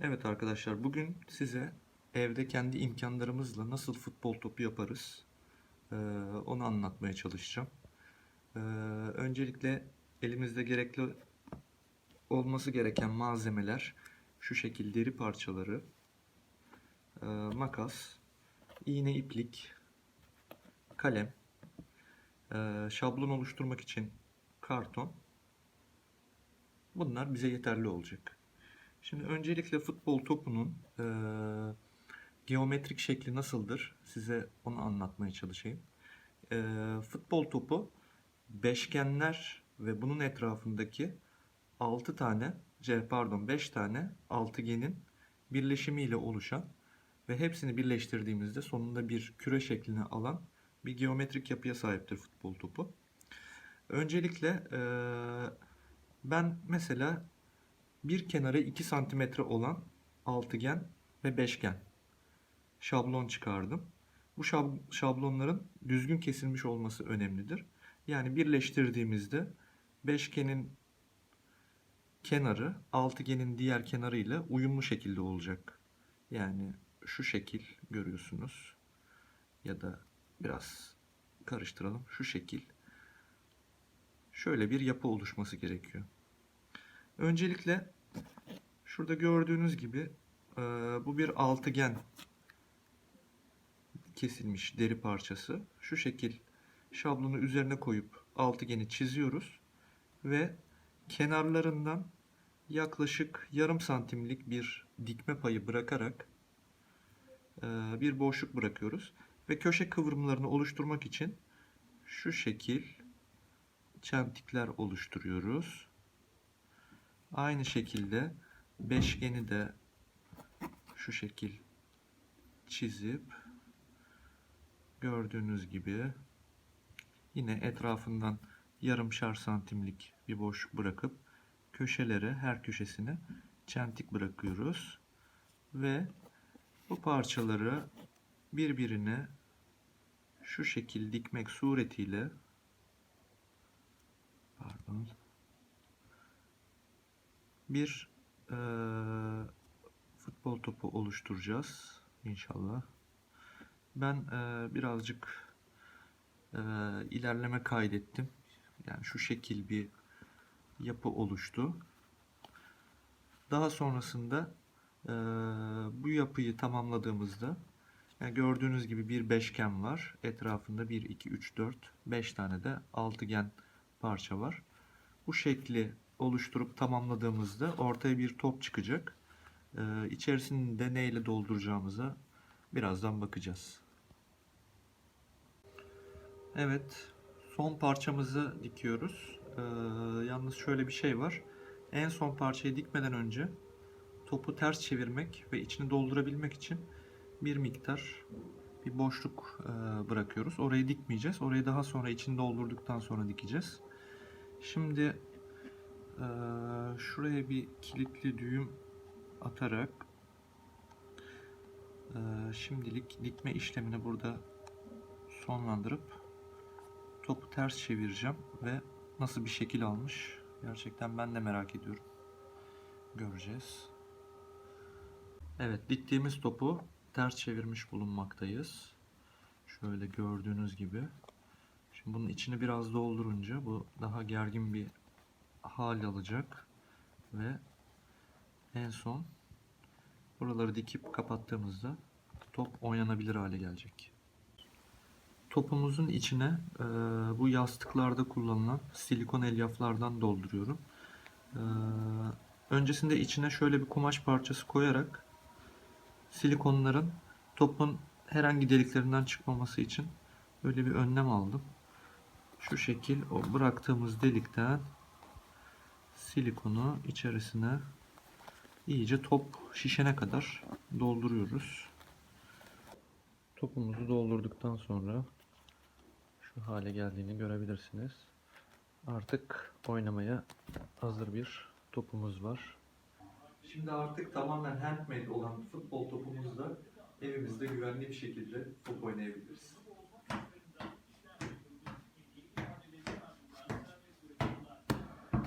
Evet arkadaşlar bugün size evde kendi imkanlarımızla nasıl futbol topu yaparız onu anlatmaya çalışacağım. Öncelikle elimizde gerekli olması gereken malzemeler şu şekil deri parçaları, makas, iğne iplik, kalem, şablon oluşturmak için karton. Bunlar bize yeterli olacak. Şimdi öncelikle futbol topunun eee, geometrik şekli nasıldır? Size onu anlatmaya çalışayım. Eee, futbol topu beşgenler ve bunun etrafındaki 6 tane, pardon 5 tane altıgenin birleşimiyle oluşan ve hepsini birleştirdiğimizde sonunda bir küre şeklini alan bir geometrik yapıya sahiptir futbol topu. Öncelikle eee, ben mesela bir kenarı 2 santimetre olan altıgen ve beşgen şablon çıkardım. Bu şab- şablonların düzgün kesilmiş olması önemlidir. Yani birleştirdiğimizde beşgenin kenarı altıgenin diğer kenarıyla uyumlu şekilde olacak. Yani şu şekil görüyorsunuz. Ya da biraz karıştıralım. Şu şekil. Şöyle bir yapı oluşması gerekiyor. Öncelikle şurada gördüğünüz gibi e, bu bir altıgen kesilmiş deri parçası. Şu şekil şablonu üzerine koyup altıgeni çiziyoruz ve kenarlarından yaklaşık yarım santimlik bir dikme payı bırakarak e, bir boşluk bırakıyoruz ve köşe kıvrımlarını oluşturmak için şu şekil çentikler oluşturuyoruz. Aynı şekilde beşgeni de şu şekil çizip gördüğünüz gibi yine etrafından yarımşar santimlik bir boşluk bırakıp köşelere her köşesine çentik bırakıyoruz ve bu parçaları birbirine şu şekil dikmek suretiyle pardon bir eee, futbol topu oluşturacağız inşallah. Ben eee, birazcık eee, ilerleme kaydettim. Yani şu şekil bir yapı oluştu. Daha sonrasında eee, bu yapıyı tamamladığımızda yani gördüğünüz gibi bir beşgen var. Etrafında 1, 2, 3, 4, 5 tane de altıgen parça var. Bu şekli oluşturup tamamladığımızda ortaya bir top çıkacak. Ee, içerisini de neyle dolduracağımıza birazdan bakacağız. Evet, son parçamızı dikiyoruz. Ee, yalnız şöyle bir şey var. En son parçayı dikmeden önce topu ters çevirmek ve içini doldurabilmek için bir miktar bir boşluk e, bırakıyoruz. Orayı dikmeyeceğiz. Orayı daha sonra içini doldurduktan sonra dikeceğiz. Şimdi şuraya bir kilitli düğüm atarak eee, şimdilik dikme işlemini burada sonlandırıp topu ters çevireceğim ve nasıl bir şekil almış gerçekten ben de merak ediyorum. Göreceğiz. Evet diktiğimiz topu ters çevirmiş bulunmaktayız. Şöyle gördüğünüz gibi. Şimdi bunun içini biraz doldurunca bu daha gergin bir hal alacak ve en son buraları dikip kapattığımızda top oynanabilir hale gelecek. Topumuzun içine e, bu yastıklarda kullanılan silikon elyaflardan dolduruyorum. E, öncesinde içine şöyle bir kumaş parçası koyarak silikonların topun herhangi deliklerinden çıkmaması için böyle bir önlem aldım. Şu şekil o bıraktığımız delikten silikonu içerisine iyice top şişene kadar dolduruyoruz. Topumuzu doldurduktan sonra şu hale geldiğini görebilirsiniz. Artık oynamaya hazır bir topumuz var. Şimdi artık tamamen handmade olan futbol topumuzla evimizde güvenli bir şekilde top oynayabiliriz.